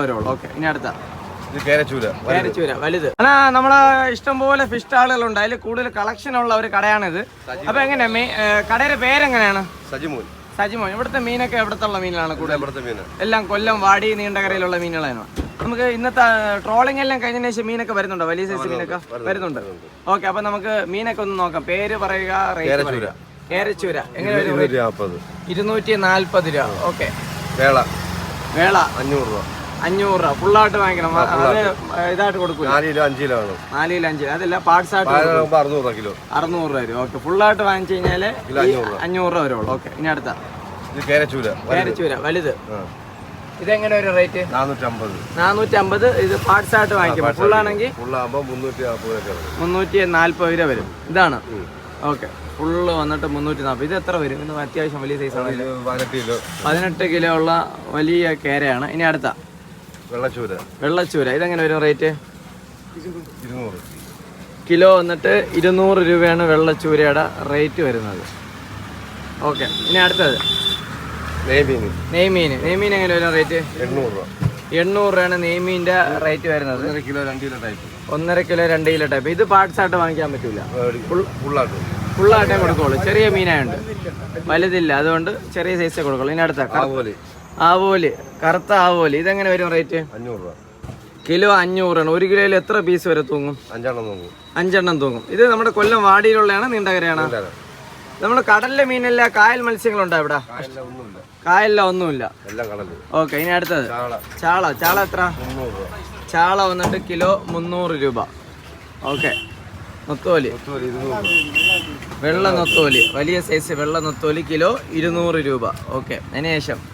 വരുള്ളൂ ഓക്കെ ഇനി അടുത്ത. വലുത്. അണ്ണാ നമ്മളെ ഇഷ്ടംപോലെ ഫിഷ് സ്റ്റാളുകളുണ്ട് അതിൽ കൂടുതൽ കളക്ഷൻ ഉള്ള ഒരു കടയാണിത് അപ്പൊ എങ്ങനെയാ? മീ- ഏ, കടയുടെ പേരെങ്ങനെയാണ്? സജിമോൻ. സജിമോൻ. ഇവിടുത്തെ മീനൊക്കെ എവിടത്തുള്ള മീനാണ് കൂടുതൽ? എല്ലാം കൊല്ലം വാടി നീണ്ടകരയിലുള്ള മീനുകളാണ്. നമുക്ക് ഇന്നത്തെ ട്രോളിംഗ് എല്ലാം കഴിഞ്ഞതിന് ശേഷം മീനൊക്കെ വരുന്നുണ്ടോ? വലിയ സൈസ് മീനൊക്കെ വരുന്നുണ്ട് ഓക്കെ അപ്പൊ നമുക്ക് മീനൊക്കെ ഒന്ന് നോക്കാം. പേര് പറയുക റേറ്റ്. പറയുക. കേരച്ചൂര. എങ്ങനെ ഇരുന്നൂറ്റി നാല്പത് രൂപ. ഓക്കെ. വേള. വേള. അഞ്ഞൂറ് രൂപ. അഞ്ഞൂറ് രൂപ. ഫുള്ളായിട്ട് വാങ്ങിക്കണം. അത് ഇതായിട്ട് കൊടുക്കും നാല് കിലോ അഞ്ച് കിലോ വേണം. നാല് കിലോ അഞ്ച് അതല്ല പാർട്സ് ആയിട്ട് അറുന്നൂറ് കിലോ. അറുന്നൂറ് രൂപ വരും. ഓക്കെ ഫുള്ളായിട്ട് വാങ്ങിച്ചു കഴിഞ്ഞാൽ കിലോ അഞ്ഞൂറ് രൂപ. വരുള്ളൂ. ഓക്കെ ഇനി അടുത്ത. കേരച്ചൂര. കേരച്ചൂര. വലുത്. ഇതെങ്ങനെ ഒരു റേറ്റ് നാനൂറ്റമ്പത്. ഇത് പാർട്സ് ആയിട്ട് വാങ്ങിക്കും ഫുള്ളാണെങ്കിൽ മുന്നൂറ്റി നാല്പത് രൂപ വരും. ഇതാണ്. ഓക്കെ ഫുള്ള് വന്നിട്ട് മുന്നൂറ്റി നാൽപ്പത് ഇത് എത്ര വരും? ഇത് അത്യാവശ്യം വലിയ സൈസാണ് ആണ്? പതിനെട്ട് കിലോ. പതിനെട്ട് കിലോ ഉള്ള വലിയ കേരയാണ്. ഇനി അടുത്ത. വെള്ളച്ചൂര. വെള്ളച്ചൂര. ഇതെങ്ങനെ വരും റേറ്റ്? ഇരുന്നൂറ്. കിലോ വന്നിട്ട് ഇരുന്നൂറ് രൂപയാണ് വെള്ളച്ചൂരയുടെ റേറ്റ് വരുന്നത്. ഓക്കെ ഇനി അടുത്തത്. നെയ്മീൻ നെയ്മീൻ നെയ്മീൻ എങ്ങനെ വരും റേറ്റ്? എണ്ണൂറ് രൂപ. എണ്ണൂറ് രൂപയാണ് നെയ്മീന്റെ റേറ്റ് വരുന്നത്. ഒന്നര കിലോ രണ്ട് കിലോ ടൈപ്പ് ഒന്നര കിലോ രണ്ട് കിലോ ടൈപ്പ് ഇത് പാർട്സ് ആയിട്ട് വാങ്ങിക്കാൻ പറ്റൂല. ഫുള്ളായിട്ട് ഫുള്ളായിട്ടേ കൊടുക്കുള്ളൂ. ചെറിയ മീനായുണ്ട്. വലുതില്ല. അതുകൊണ്ട് ചെറിയ സൈസേ കൊടുക്കുള്ളൂ. ഇനി അടുത്ത. ആവോലി കറുത്ത ആവോൽ. ഇതെങ്ങനെ വരും റേറ്റ്? അഞ്ഞൂറ് രൂപ. കിലോ അഞ്ഞൂറാണ്. ഒരു കിലോയിൽ എത്ര പീസ് വരെ തൂങ്ങും? അഞ്ചെണ്ണം തൂങ്ങും. അഞ്ചെണ്ണം തൂങ്ങും. ഇത് നമ്മുടെ കൊല്ലം വാടിയിലുള്ളതാണ് നീണ്ടകരയാണ്? നമ്മുടെ കടലിലെ മീനല്ല കായൽ മത്സ്യങ്ങളുണ്ടോ ഇവിടെ? കായലില ഒന്നുമില്ല. ഓക്കെ ഇനി അടുത്തത്. ചാള. ചാള എത്ര? ചാള വന്നിട്ട് കിലോ മുന്നൂറ് രൂപ. ഓക്കെ. നൊത്തോലി. വെള്ള നൊത്തോലി. വലിയ സൈസ് വെള്ള നൊത്തോലി കിലോ ഇരുന്നൂറ് രൂപ. ഓക്കെ അതിനുശേഷം